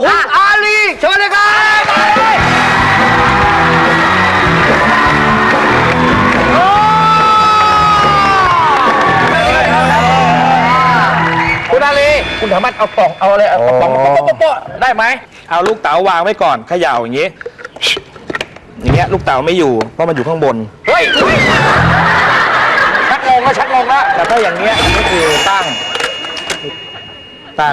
คุณอาลีเชิญเลยครับคุณอาลีคุณสามารถเอากล่องเอาอะไรเอากระป๋องโป๊ะโป๊ะโป๊ะได้ไหมเอาลูกเต๋าวางไว้ก่อนเขย่าอย่างนี้ อย่างเงี้ยลูกเต๋าไม่อยู่เพราะมันอยู่ข้างบน เฮ้ยชักงงแล้วชักงงแล้วแต่ถ้าอย่างเงี้ยอันนี้คือตั้งตั้ง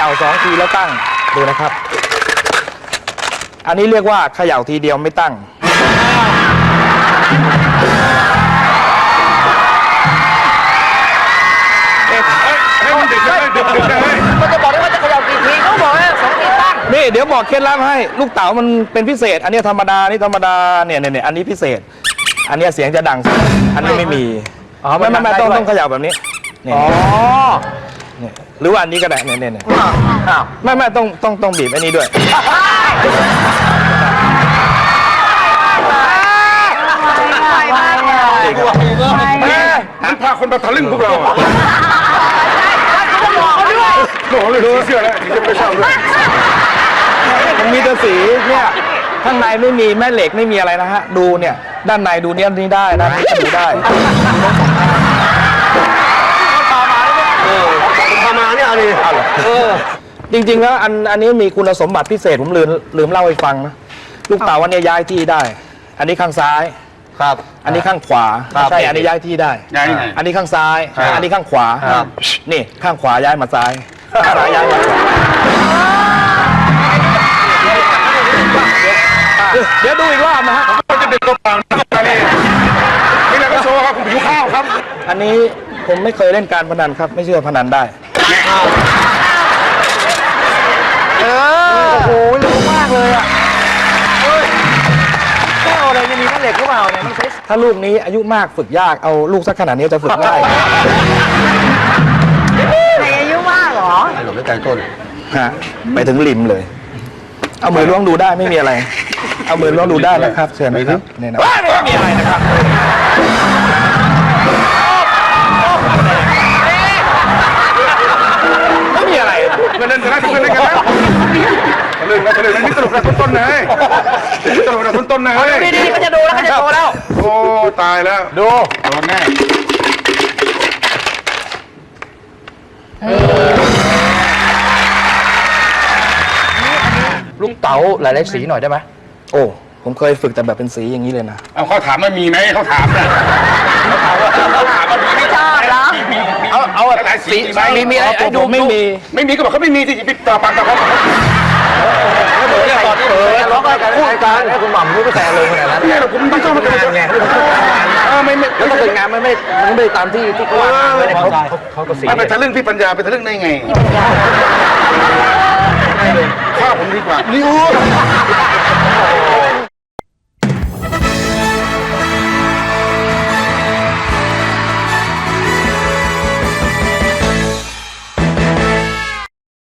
ย่าสองทีแล้วตั้งดูนะครับ อันนี้เรียกว่าเขย่าทีเดียวไม่ตั้ง ให้มันเด็กเลยเด็กเลย มันจะบอกได้ว่าจะเขย่ากี่ทีเขาบอกว่าสองทีตั้งนี่เดี๋ยวบอกเคล็ดลับให้ลูกเต๋ามันเป็นพิเศษ อันนี้ธรรมดานี่ธรรมดาเนี่ยเนี่ยเนี่ยอันนี้พิเศษ อันเนี้ยเสียงจะดังสุดอันนี้ไม่มีอ๋อมัไม่นไม่ไม่ดังได้ต้องด้วยต้องเขย่าแบบนี้เนี่ยอ๋อ เนี่ยหรือว่าอันนี้ก็ได้เนี่ยเนี่ยเนี่ยอ้าวไม่ไม่ต้องต้องต้องบีบอันนี้ด้วยนี่ครับแม่มันพาคนมาทะลึ่งพวกเราอะโหเลยเสื้อแล้วจะไปเช่าด้วยมันมีแต่สีเนี่ยข้างในไม่มีแม่เหล็กไม่มีอะไรนะฮะ ดูเนี่ย ด้านในดูเนี่ยนี้ได้ด้านนี้ก็ดูได้พา มาเนี่ยอาลีเออจริง ๆ แล้วอันอันนี้มีคุณสมบัติพิเศษผมลืมลืมเล่าให้ฟังนะลูกเต๋าวันนี้ย้ายที่ได้ อันนี้ข้างซ้าย ครับ อันนี้ข้างขวาครับใช่อันนี้ย้ายที่ได้ ย้ายไง อันนี้ข้างซ้าย ครับอันนี้ข้างขวา ครับ นี่ข้างขวาย้ายมาซ้ายข้างซ้ายย้ายมาขวาเดี๋ยวดูอีกรอบนะฮะก็จะเด็กตัวเปล่าอะไรนี่แหละก็โชว์ครับผมหิวข้าวครับ อันนี้ผมไม่เคยเล่นการพนันครับ ไม่เชื่อพนันได้ เออ โอ้โหรู้มากเลยอะเฮ้ยแก้วอะไรจะมีแม่เหล็กหรือเปล่าเนี่ยมันใช้ถ้าลูกนี้อายุมากฝึกยาก เอาลูกสักขนาดนี้จะฝึกง่ายในอายุมากเหรอ หลบด้วยใจต้น ฮะไปถึงริมเลย เอามือล้วงดูได้ไม่มีอะไร เอามือล้วงดูได้นะครับ เชิญนะครับนี่นะ ไม่มีอะไรนะครับ เล่นกันแล้วเพื่อนเล่นกันแล้วทะลึ่งนะทะลึ่งนะนี่ตลกนะต้นๆนะเฮ้ยตลกนะต้นๆนะเฮ้ยดีๆก็จะดูแล้วก็จะโตแล้ว โอ้ตายแล้วดูโดนแน่ลูกเต๋าหลายๆสีหน่อยได้ไหมโอ้ ผมเคยฝึกแต่แบบเป็นสีอย่างนี้เลยนะ เอาเขาถามว่ามีไหมเขาถามนะเขาถามว่าเขาถามว่ามีไหมชอบเหรอมีมี เอาเอาหลายสีไหมมีมีอะไรตัวดูผมไม่มี ไม่มีก็บอกเขาไม่มีที่ปิดต่อปากต่อคำเออตอนนี้เออร้องกันพูดกันให้คุณหม่ำรู้ก็แต่ลงขนาดนั้นเนี่ยเราผมไม่ชอบมันงานไงเออไม่ไม่แล้วถ้าเกิดงานมันไม่มันไม่ตามที่ที่เขาว่าไม่ได้เขาเขาก็สีไม่ไปทะลึ่งพี่ปัญญาไปทะลึ่งได้ไงข้าผมดีกว่านี่โอ้